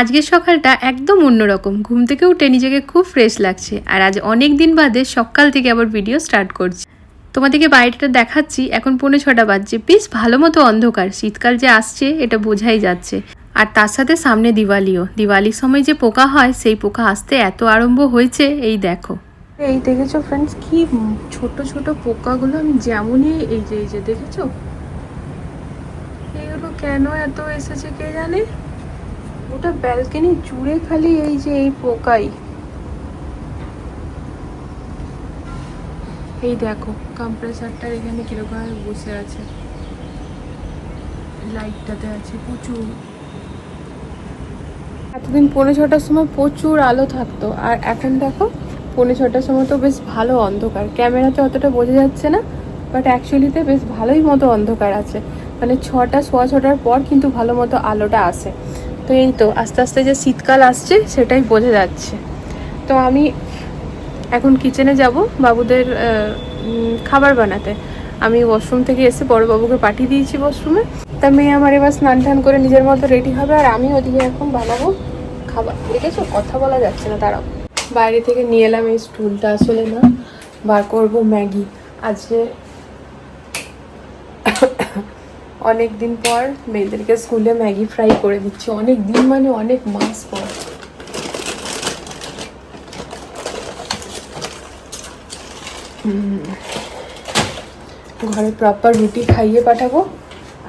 আজকের সকালটা একদম অন্যরকম। ঘুম থেকে উঠে নিজেকে খুব ফ্রেশ লাগছে আর আজ অনেক দিন বাদে সকাল থেকে আবার ভিডিও স্টার্ট করছি। তোমাদেরকে বাইরেটা দেখাচ্ছি এখন পৌনে ছটা বাজছে। বেশ ভালো মতো অন্ধকার। শীতকাল যে আসছে, এটা বোঝাই যাচ্ছে। আর তার সাথে সামনে দিওয়ালিও। দিওয়ালির সময় যে পোকা হয়, সেই পোকা আসতে এত আরম্ভ হয়েছে, এই দেখো। এই দেখেছ ফ্রেন্ডস কি ছোট ছোট পোকাগুলো আমি যেমনই এই যে এই যে দেখেছ? এগুলো কেন এত এসেছে কে জানে? ওটা ব্যালকনি জুড়ে খালি এই যে এই পোকাই। এই দেখো কম্প্রেসারটার এখানে কীরকমভাবে বসে আছে। লাইটটাতে আছে প্রচুর। এতদিন পৌনে ছটার সময় প্রচুর আলো থাকতো, আর এখন দেখো, পৌনে ছটার সময় তো বেশ ভালো অন্ধকার। ক্যামেরাতে অতটা বোঝা যাচ্ছে না বাট অ্যাকচুয়ালিতে বেশ ভালোই মতো অন্ধকার আছে। মানে ছটা, সোয়া ছটার পর কিন্তু ভালো মতো আলোটা আসে। তো এই তো আস্তে আস্তে যে শীতকাল আসছে, সেটাই বোঝা যাচ্ছে। তো আমি এখন কিচেনে যাব বাবুদের খাবার বানাতে। আমি ওয়াশরুম থেকে এসে বড়বাবুকে পাঠিয়ে দিয়েছি ওয়াশরুমে তা মেয়ে আমার এবার স্নান টান করে নিজের মতো রেডি হবে, আর আমি ওদিকে এখন বানাবো খাবার। দেখেছ? কথা বলা যাচ্ছে না তারাও বাইরে থেকে নিয়ে এলাম এই স্টুলটা আসলে না, বার করব ম্যাগি। আজকে অনেক দিন পর মেয়েদেরকে স্কুলে ম্যাগি ফ্রাই করে দিচ্ছি। অনেক দিন মানে অনেক মাস পর। ঘরে প্রপার রুটি খাইয়ে পাঠাবো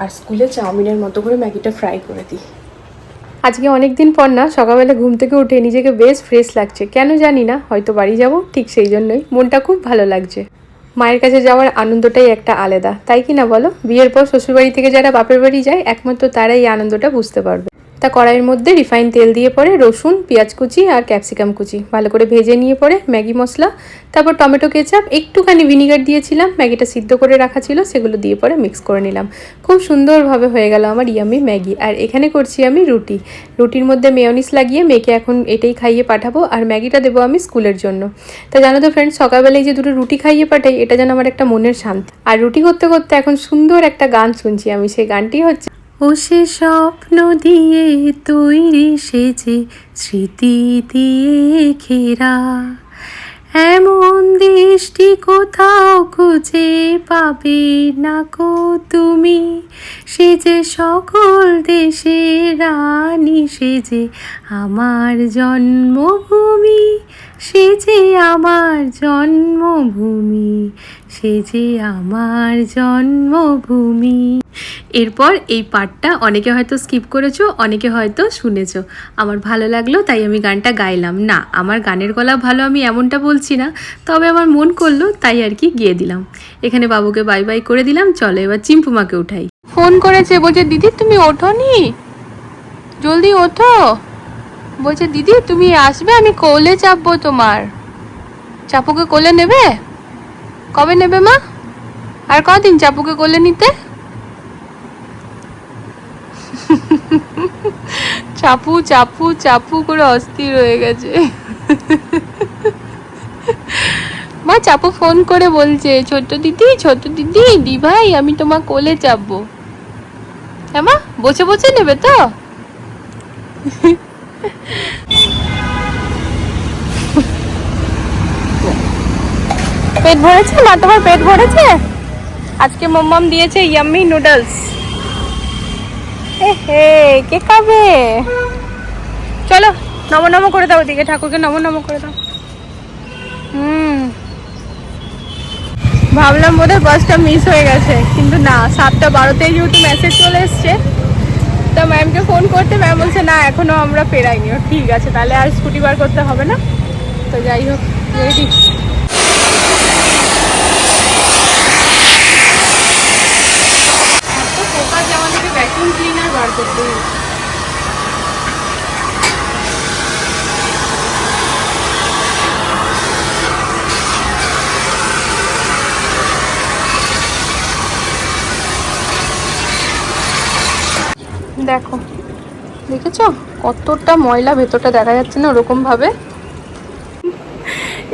আর স্কুলে চাউমিনের মতো করে ম্যাগিটা ফ্রাই করে দিই। আজকে অনেক দিন পর না, সকালবেলা ঘুম থেকে উঠে নিজেকে বেশ ফ্রেশ লাগছে। কেন জানি না, হয়তো বাড়ি যাব ঠিক সেই জন্যই। মনটা খুব ভালো লাগছে। মায়ের কাছে যাওয়ার আনন্দটাই একটা আলাদা। তাই কি না বলো? বিয়ের পর শ্বশুরবাড়ি থেকে যারা বাপের বাড়ি যায়, একমাত্র তারাই আনন্দটা বুঝতে পারবে। তা কড়াইয়ের মধ্যে রিফাইন তেল দিয়ে পরে রসুন, পেঁয়াজ কুচি আর ক্যাপসিকাম কুচি। ভালো করে ভেজে নিয়ে পরে ম্যাগি মশলা, তারপর টমেটো কেচাপ, একটুখানি ভিনিগার দিয়েছিলাম। ম্যাগিটা সিদ্ধ করে রাখা ছিল, সেগুলো দিয়ে পরে মিক্স করে নিলাম। খুব সুন্দরভাবে হয়ে গেল আমার ইয়ামি ম্যাগি। আর এখানে করছি আমি রুটি। রুটির মধ্যে মেয়নিস লাগিয়ে মেয়েকে এখন এটাই খাইয়ে পাঠাবো, আর ম্যাগিটা দেবো আমি স্কুলের জন্য। তা জানো তো ফ্রেন্ডস সকালবেলায় যে দুটো রুটি খাইয়ে পাঠাই, এটা যেন আমার একটা মনের শান্তি। আর রুটি করতে করতে এখন সুন্দর একটা গান শুনছি আমি। সেই গানটি হচ্ছে ও সে স্বপ্ন দিয়ে তৈরি সেজে স্মৃতি দিয়ে ঘেরা। এমন দৃষ্টি কোথাও খুঁজে পাবে না কো তুমি। সে যে সকল দেশের রানী, সে যে আমার জন্মভূমি, সে যে আমার জন্মভূমি, সে যে আমার জন্মভূমি। এরপর এই পার্টটা অনেকে হয়তো স্কিপ করেছ, অনেকে হয়তো শুনেছো। আমার ভালো লাগল, তাই আমি গানটা গাইলাম। না, আমার গানের গলা ভালো আমি এমনটা বলছি না, তবে আমার মন করল, তাই আর কি গিয়ে দিলাম। এখানে বাবুকে বাই বাই করে দিলাম, চলো এবার চিম্পুমাকে উঠাই। ফোন করেছে বলছে, দিদি, তুমি ওঠোনি? জলদি ওঠো। বলছে, দিদি, তুমি আসবে? আমি কোলে চাপবো তোমার। চাপুকে কোলে নেবে? কবে নেবে মা? আর কদিন চাপুকে কোলে নিতে? চাপু চাপু চাপু করে অস্থির হয়ে গেছে। মা, চাপু ফোন করে বলছে ছোট দিদি ছোট দিদি দি ভাই আমি তোমার কোলে চাপবো। হ্যাঁ মা, বসে বসে নেবে তো? পেট ভরেছে? মা, তোমার পেট ভরেছে? আজকে মম্মাম দিয়েছে ইয়াম্মি নুডলস হে কে খাবে? চলো নম নম করে দাও ওদিকে, ঠাকুরকে নম নম করে দাও। হুম। ভাবলাম বোধহয় বাসটা মিস হয়ে গেছে, কিন্তু না, সাতটা বারোতেই যেহেতু মেসেজ চলে এসছে তা ম্যামকে ফোন করতে ম্যাম বলছে না এখনও আমরা ফেরাইনি। ও, ঠিক আছে তাহলে আর স্কুটি বার করতে হবে না? তো যাই হোক রেডি ভ্যাকুয়াম ক্লিনার বার করতে দেখো। দেখেছ? কতটা ময়লা ভেতরটা দেখা যাচ্ছে না ওরকম ভাবে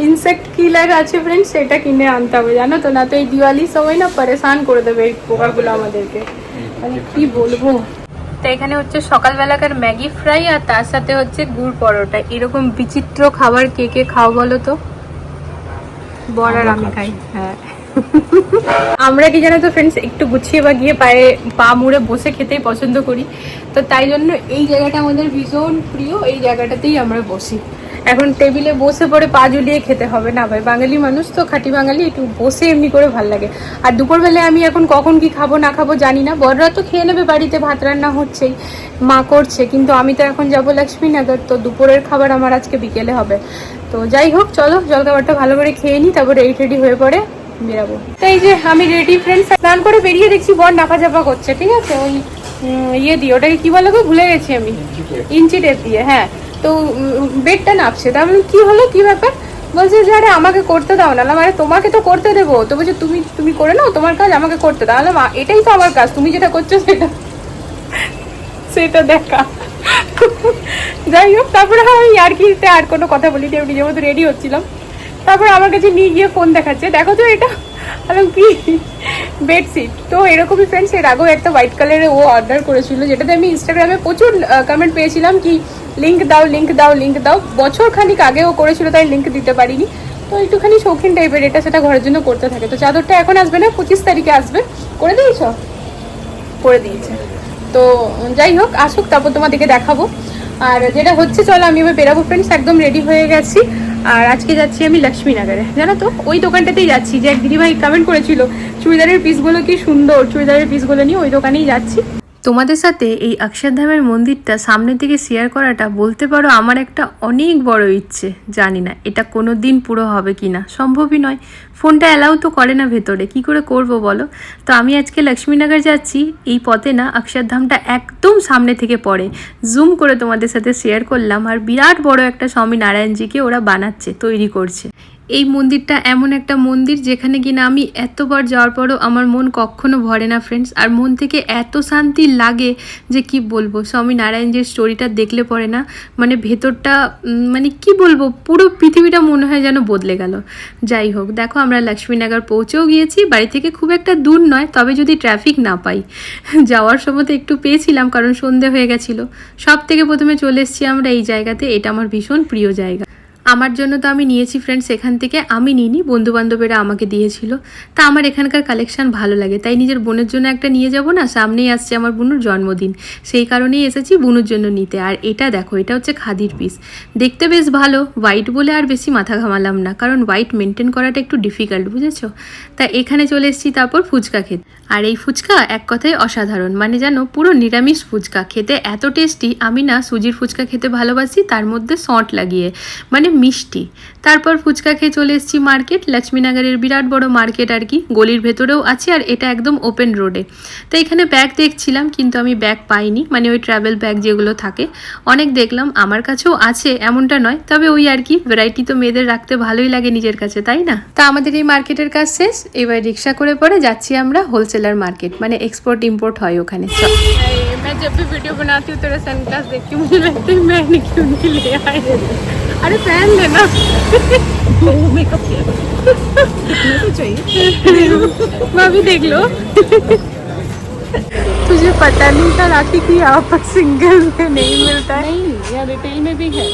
ইনসেক্ট কিলার আছে ফ্রেন্ডস সেটা কিনে আনতে হবে, জানো তো? না তো এই দিওয়ালির সময় না পরেশান করে দেবে এই পোকাগুলো আমাদেরকে। মানে কি বলব? তো এখানে হচ্ছে সকালবেলাকার ম্যাগি ফ্রাই আর তার সাথে হচ্ছে গুড় পরোটা। এরকম বিচিত্র খাবার কে কে খাও বলো তো? বর আর আমি খাই। হ্যাঁ। আমরা কি জানো তো ফ্রেন্ডস একটু গুছিয়ে বা গিয়ে পায়ে পা মুড়ে বসে খেতেই পছন্দ করি। তো তাই জন্য এই জায়গাটা আমাদের ভীষণ প্রিয়, এই জায়গাটাতেই আমরা বসি। এখন টেবিলে বসে পরে পা ঝুলিয়ে খেতে হবে না ভাই। বাঙালি মানুষ তো, খাঁটি বাঙালি, একটু বসে এমনি করে ভালো লাগে। আর দুপুরবেলায় আমি এখন কখন কি খাব, না খাব জানি না। বড়রা তো খেয়ে নেবে, বাড়িতে ভাত রান্না হচ্ছেই, মা করছে। কিন্তু আমি তো এখন যাব লক্ষ্মীনগর, তো দুপুরের খাবার আমার আজকে বিকেলে হবে। তো যাই হোক, চলো জলখাবারটা ভালো করে খেয়ে নিই তারপরে রেডি রেডি হয়ে পড়ে বেরাবো। তো এই যে আমি রেডি ফ্রেন্ডস স্নান করে বেরিয়ে দেখছি বর নাপা চাপা করছে ঠিক আছে? ওই ইয়ে দিয়ে ওটাকে কি বলো ভুলে গেছি আমি। ইঞ্চি টেপ দিয়ে হ্যাঁ। তো বেডটা নাপছে। তা আমি কি হলো? কি ব্যাপার? বলছে যে আরে আমাকে করতে দাও না। মানে তোমাকে তো করতে দেবো। তো বলছে তুমি তুমি করে নাও তোমার কাজ আমাকে করতে দাও। "আ, এটাই তো আমার কাজ। তুমি যেটা করছ সেটা সেটা দেখা। যাই হোক তারপরে আমি আর কি আর কোনো কথা বলিনি আমি নিজের মতো রেডি হচ্ছিলাম। তারপর আমার কাছে নিয়ে গিয়ে ফোন দেখাচ্ছে। দেখো তো এটা। আমি কি? বেডশিট তো এরকমই ফ্রেন্ডস এর আগেও একটা হোয়াইট কালারের ও অর্ডার করেছিল, যেটাতে আমি ইনস্টাগ্রামে প্রচুর কমেন্ট পেয়েছিলাম কি লিঙ্ক দাও লিঙ্ক দাও লিঙ্ক দাও। বছর খানিক আগে ও করেছিল, তাই লিঙ্ক দিতে পারিনি। তো একটুখানি শৌখিন টাইপের এটা সেটা ঘরের জন্য করতে থাকে। তো চাদরটা এখন আসবে না, পঁচিশ তারিখে আসবে। করে দিয়েছ? করে দিয়েছে। তো যাই হোক, আসুক, তারপর তোমাদেরকে দেখাবো। আর যেটা হচ্ছে, চলো আমি এবার বেরাবো ফ্রেন্ডস একদম রেডি হয়ে গেছি। আর আজকে যাচ্ছি আমি লক্ষ্মীনগরে। জানো তো, ওই দোকানটাতেই যাচ্ছি, যে এক দিদিভাই কমেন্ট করেছিল, চুড়িদারের পিসগুলো কি সুন্দর, চুড়িদারের পিসগুলো নিয়ে ওই দোকানেই যাচ্ছি। তোমাদের সাথে এই অক্ষরধামের মন্দিরটা সামনে থেকে শেয়ার করাটা বলতে পারো আমার একটা অনেক বড় ইচ্ছে, জানি না, এটা কোনো দিন পুরো হবে কি না, সম্ভবই নয়। ফোনটা অ্যালাউ তো করে না ভেতরে, কি করে করব বলো? তো আমি আজকে লক্ষ্মীনগর যাচ্ছি, এই পথে না অক্ষরধামটা একদম সামনে থেকে পড়ে। জুম করে তোমাদের সাথে শেয়ার করলাম, আর বিরাট বড় একটা স্বামী নারায়ণজিকে ওরা বানাচ্ছে, তৈরি করছে। এই মন্দিরটা এমন একটা মন্দির যেখানে কিনা আমি এতবার যাওয়ার পরও আমার মন কখনো ভরে না ফ্রেন্ডস আর মন থেকে এত শান্তি লাগে যে কি বলব? স্বামী নারায়ণজির স্টোরিটা দেখলে পরে না মানে ভেতরটা মানে কি বলব? পুরো পৃথিবীটা মনে হয় যেন বদলে গেল। যাই হোক, দেখো আমরা লক্ষ্মীনগর পৌঁছেও গিয়েছি। বাড়ি থেকে খুব একটা দূর নয়, তবে যদি ট্রাফিক না পাই। যাওয়ার সময় তো একটু পেয়েছিলাম, কারণ সন্ধে হয়ে গেছিল। সব থেকে প্রথমে চলে এসেছি আমরা এই জায়গাতে, এটা আমার ভীষণ প্রিয় জায়গা। আমার জন্য তো আমি নিয়েছি ফ্রেন্ডস এখান থেকে, আমি নিইনি বন্ধু বান্ধবেরা আমাকে দিয়েছিল। তা আমার এখানকার কালেকশান ভালো লাগে। তাই নিজের বোনের জন্য একটা নিয়ে যাব না, সামনেই আসছে আমার বুনুর জন্মদিন। সেই কারণেই এসেছি বুনুর জন্য নিতে। আর এটা দেখো, এটা হচ্ছে খাদির পিস দেখতে বেশ ভালো হোয়াইট বলে আর বেশি মাথা ঘামালাম না, কারণ হোয়াইট মেনটেন করাটা একটু ডিফিকাল্ট বুঝেছ? তা এখানে চলে এসেছি তারপর ফুচকা খেতে। আর এই ফুচকা এক কথায় অসাধারণ মানে জানো, পুরো নিরামিষ ফুচকা। খেতে এত টেস্টি আমি না সুজির ফুচকা খেতে ভালোবাসি, তার মধ্যে সঁট লাগিয়ে। মানে মিষ্টি তারপর ফুচকা খেয়ে চলে এসেছি মার্কেট লক্ষ্মীনগরের বিরাট বড় মার্কেট আর কি গলির ভেতরেও আছে আর এটা একদম ওপেন রোডে তো এখানে ব্যাগ দেখছিলাম কিন্তু আমি ব্যাগ পাইনি মানে ওই ট্রাভেল ব্যাগ যেগুলো থাকে অনেক দেখলাম আমার কাছেও আছে এমনটা নয় তবে ওই আর কি ভ্যারাইটি তো মেয়েদের রাখতে ভালোই লাগে নিজের কাছে তাই না তা আমাদের এই মার্কেটের কাজ শেষ এবার রিক্সা করে পরে যাচ্ছি আমরা হোলসেলার মার্কেট মানে এক্সপোর্ট ইম্পোর্ট হয় ওখানে চল मैं जब भी वीडियो बनाती हूँ तेरा सन ग्लास देख के मुझे लगता है मैंने क्यों नहीं ले आए अरे पहन लेना मेकअप किया कितना तो चाहिए भाभी देख लो। तुझे पता नहीं था राखी की यहाँ पर सिंगल में नहीं मिलता है। नहीं यहाँ रिटेल में भी है।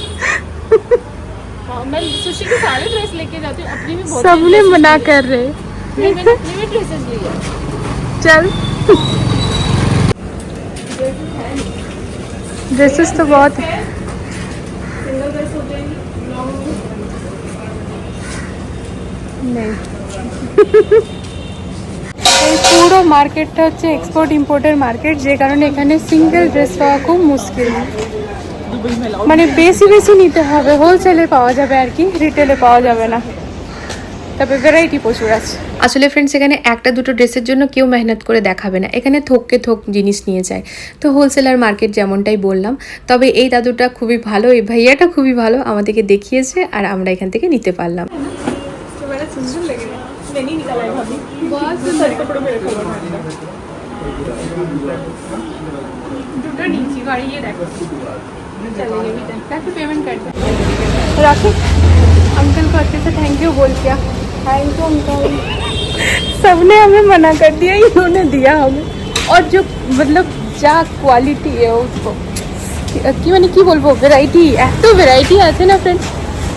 हाँ, मैं सुशी के सारे ड्रेस लेके जाती हूँ अपनी भी बहुत सबने मना कर रहे। मैंने अपनी भी ड्रेसेस ली है। चल। ड्रेसेस तो बहुत है নেই। এই পুরো মার্কেটটা হচ্ছে এক্সপোর্ট ইম্পোর্টের মার্কেট, যে কারণে এখানে সিঙ্গেল ড্রেস পাওয়া খুব মুশকিল। মানে বেশি বেশি নিতে হবে হোলসেলে পাওয়া যাবে আর কি রিটেলে পাওয়া যাবে না। তবে ভ্যারাইটি প্রচুর আছে। আসলে ফ্রেন্ডস এখানে একটা দুটো ড্রেসের জন্য কেউ মেহনত করে দেখাবে না। এখানে থোককে থোক জিনিস নিয়ে যায়। তো হোলসেলার মার্কেট যেমনটাই বললাম, তবে এই দাদুটা খুবই ভালো, এই ভাইয়াটা খুবই ভালো, আমাদেরকে দেখিয়েছে আর আমরা এখান থেকে নিতে পারলাম। बहुत सारे कपड़ों में रखा हुआ है দুটো নিচ্ছি ঘরে গিয়ে দেখো चले ये भी कैसे पेमेंट करते राखी अंकल को अच्छे से थैंक यू बोल किया थैंक यू अंकल सबने हमें मना कर दिया इन्होंने दिया हमें और जो मतलब যা কোয়ালিটি কি মানে কি বলবো ভ্যারাইটি এত ভ্যারাইটি আছে না ফ্রেন্ড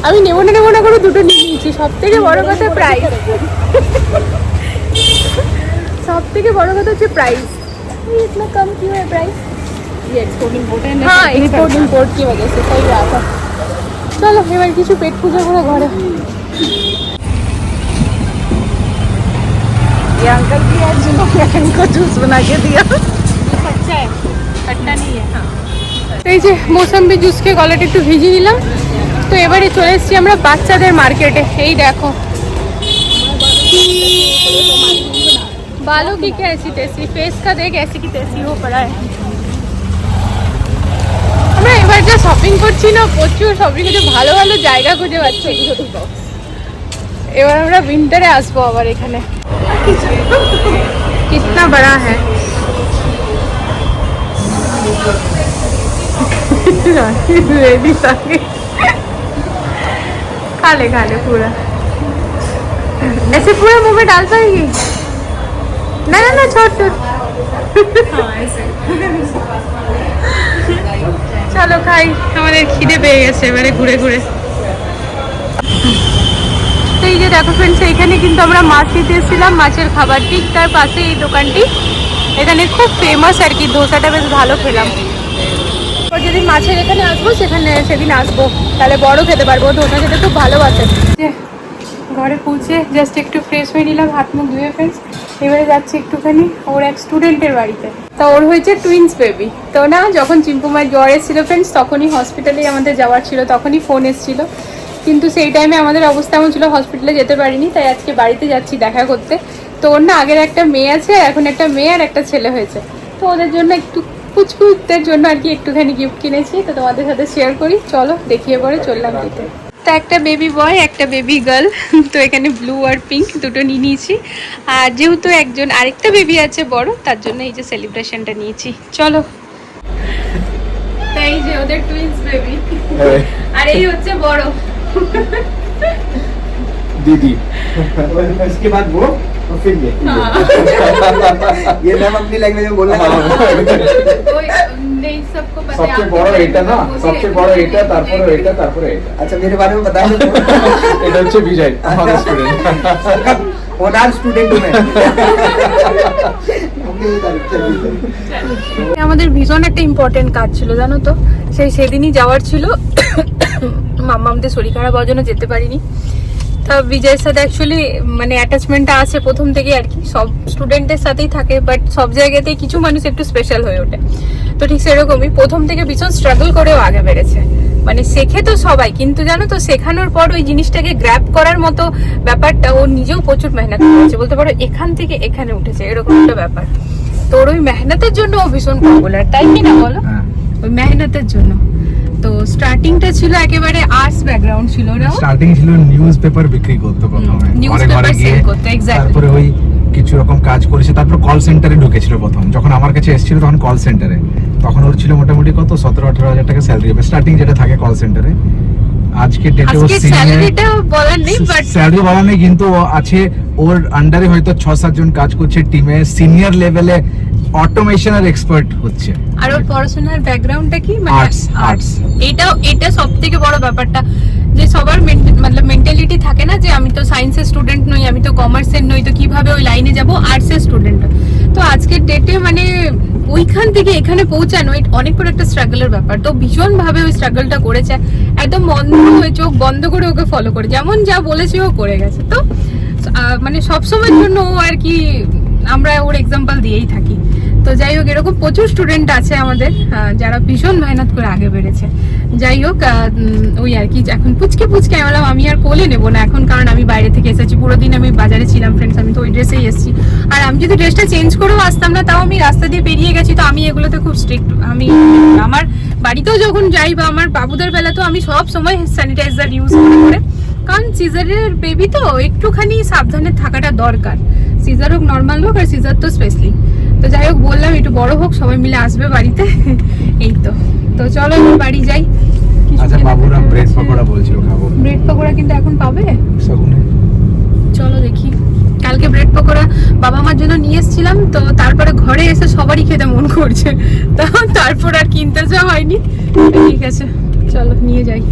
আমি নেবো না নেবো না করে দুটো নিয়ে নিয়েছি সব থেকে বড় কথা প্রাইস সব থেকে বড় কথা হচ্ছে প্রাইস इतना कम क्यों है प्राइस ये एक्सपोर्ट इम्पोर्ट है हाँ एक्सपोर्ट इम्पोर्ट की वजह से सही बात है চলো এবার কিছু পেট পুজো করে ঘরে ये अंकल भी है जिन्होंने इनको जूस बना के दिया अच्छा है खट्टा नहीं है এই যে মৌসম্বি জুসকে গলাটা একটু ভিজিয়ে নিলাম তো এবারে চলে এসেছি আমরা বাচ্চাদের মার্কেটে এই দেখো बालों की कैसी तैसी फेस का देख ऐसी की तैसी हो पड़ा है আমরা এবার যা শপিং করছি না প্রচুর শপিং করছি ভালো ভালো জায়গা খুঁজে পাচ্ছি এবার আমরা উইন্টারে আসবো আবার এখানে कितना बड़ा है रेडी सागे खा ले खा ले पूरा ऐसे पूरा मुंह में डाल पाएगी না না না, ছোট চলো খাই, আমাদের খিদে পেয়ে গেছে, এবারে ঘুরে ঘুরে। তো এই যে দেখো ফ্রেন্ডস এইখানে কিন্তু আমরা মাছ নিতে এসেছিলাম, মাছের খাবার। ঠিক তার পাশে এই দোকানটি। এখানে খুব ফেমাস আর কি, ধোসাটা বেশ ভালো খেলাম। যেদিন মাছের এখানে আসব, সেখানে সেদিন আসব। তাহলে বড় খেতে পারব, ধোসা খেতে খুব ভালোবাসে। ঘরে পৌঁছে জাস্ট একটু ফ্রেশ হয়ে নিলাম, হাত মুখ ধুয়ে ফ্রেন্ডস এবারে যাচ্ছি একটুখানি ওর এক স্টুডেন্টের বাড়িতে। তা ওর হয়েছে টুইন্স বেবি তো না, যখন চিম্পুমার জ্বর এসেছিল ফ্রেন্ডস তখনই হসপিটালে আমাদের যাওয়ার ছিল, তখনই ফোন এসেছিল। কিন্তু সেই টাইমে আমাদের অবস্থা এমন ছিল হসপিটালে যেতে পারিনি, তাই আজকে বাড়িতে যাচ্ছি দেখা করতে। তো ওর না, আগের একটা মেয়ে আছে, এখন একটা মেয়ে আর একটা ছেলে হয়েছে। তো ওদের জন্য একটু পুচকুদের জন্য আর কি একটুখানি গিফট কিনেছি, তো তোমাদের সাথে শেয়ার করি। চলো, দেখিয়ে পরে চললাম দিতে তো একটা বেবি বয় একটা বেবি গার্ল তো এখানে ব্লু আর পিঙ্ক দুটো নিয়ে নিয়েছি আর যেহেতু একজন আরেকটা বেবি আছে বড় তার জন্য এই যে সেলিব্রেশনটা নিয়েছি চলো তাই যে ওদের টুইন্স বেবি আর এই হচ্ছে বড় दीदी इसके बाद वो और फिर ये ये मैम अपनी लैंग्वेज में बोलना ওই নেই सबको पता है, সবচেয়ে आपके বড় बारे এটা में না मुझे সবচেয়ে বড় मुझे এটা তারপরে नहीं এটা তারপরে এটা अच्छा मेरे बारे में बता दो এটা হচ্ছে বিজয় আমাদের স্টুডেন্ট ओनार स्टूडेंट हूँ मैं अपनी बता दो, चलिए। আমাদের ভীষণ একটা ইম্পর্টেন্ট কাজ ছিল জানো তো সেই সেদিনই যাওয়ার ছিল মাম্মা আমাদের শরীর খারাপ হওয়ার জন্য যেতে পারিনি তা বিজয়ের সাথে অ্যাকচুয়ালি মানে অ্যাটাচমেন্টটা আছে প্রথম থেকে আর কি সব স্টুডেন্টদের সাথেই থাকে বাট সব জায়গাতেই কিছু মানুষ একটু স্পেশাল হয়ে ওঠে তো ঠিক সেরকমই প্রথম থেকে ভীষণ স্ট্রাগল করেও আগে বেড়েছে। মানে শেখে তো সবাই কিন্তু জানো তো শেখানোর পর ওই জিনিসটাকে গ্র্যাপ করার মতো ব্যাপারটা ও নিজেও প্রচুর মেহনত করেছে। বলতে পারো এখান থেকে এখানে উঠেছে এরকম একটা ব্যাপার। তোর ওই মেহনতের জন্য ও ভীষণ পপুলার তাই কি না বলো? ওই মেহনতের জন্য। তো স্টার্টিংটা ছিল একেবারে আর্টস ব্যাকগ্রাউন্ড ছিল না? স্টার্টিং ছিল নিউজ পেপার বিক্রি করতো প্রথমে। ঘরে paper গিয়ে করতো, exactly. তারপরে ওই কিছু রকম কাজ করেছে তারপর কল সেন্টারে ঢুকেছিল প্রথম। যখন আমার কাছে এসেছিল তখন কল সেন্টারে তখন ওর ছিল মোটামুটি কত? সতেরো আঠারো হাজার টাকা স্যালারি হবে। স্টার্টিং যেটা থাকে কল সেন্টারে আজকে ডেটে ও আজকে স্যালারিটা বলার নেই বাট স্যালারি বলা নেই কিন্তু আছে ওর আন্ডারে হয়তো ছ সাতজন কাজ করছে টিমে সিনিয়র লেভেলে অটোমেশনের এক্সপার্ট হচ্ছে। আর ওর পড়াশোনার ব্যাকগ্রাউন্ডটা কি? মানে আর্টস এটা এটা সবথেকে বড় ব্যাপারটা। যে সবার মানে মেন্টালিটি থাকে না যে আমি তো সায়েন্সের স্টুডেন্ট নই, আমি তো কমার্সের নই, তো কীভাবে ওই লাইনে যাব? আর্টসের স্টুডেন্ট তো আজকের ডেটে মানে ওইখান থেকে এখানে পৌঁছানো অনেক বড় একটা স্ট্রাগলের ব্যাপার। তো ভীষণ ভাবে ওই স্ট্রাগলটা করেছে। একদম বন্ধ হয়ে, চোখ বন্ধ করে ওকে ফলো করে। যেমন যা বলেছে, ও করে গেছে। তো মানে সবসময়ের জন্য ও আর কি, আমরা ওর এক্সাম্পল দিয়েই থাকি। তো যাই হোক, এরকম প্রচুর স্টুডেন্ট আছে আমাদের যারা ভীষণ মেহনত করে আগে বেড়েছে। যাই হোক ওই আর কি, এখন পুচকে পুচকে আমি বললাম আমি আর কোলে নেব না এখন, কারণ আমি বাইরে থেকে এসেছি, পুরো দিন আমি বাজারে ছিলাম ফ্রেন্ডস আমি তো ওই ড্রেসেই এসেছি। আর আমি যদি ড্রেসটা চেঞ্জ করেও আসতাম না, তাও আমি রাস্তা দিয়ে বেরিয়ে গেছি, তো আমি এগুলোতে খুব স্ট্রিক্ট আমি আমার বাড়িতেও যখন যাই বা আমার বাবুদের বেলাতেও আমি সব সময় স্যানিটাইজার ইউজ করে করে, কারণ সিজারের বেবি তো একটুখানি সাবধানে থাকাটা দরকার। সিজার হোক নর্মাল হোক, আর সিজার তো স্পেশালি তো যাই হোক বললাম একটু বড় হোক সবাই মিলে আসবে বাড়িতে। এই তো। তো চলো এবার বাড়ি যাই। আচ্ছা বাবুরা ব্রেড পকোড়া বলছিল খাব। ব্রেড পকোড়া কিন্তু এখন পাবে? সগুনে চলো দেখি। কালকে ব্রেড পকোড়া বাবা মার জন্য নিয়ে এসেছিলাম তো তারপরে ঘরে এসে সবারই খেতে মন করছে। তারপর আর কিনতে যাওয়া হয়নি। ঠিক আছে চলো নিয়ে যাই।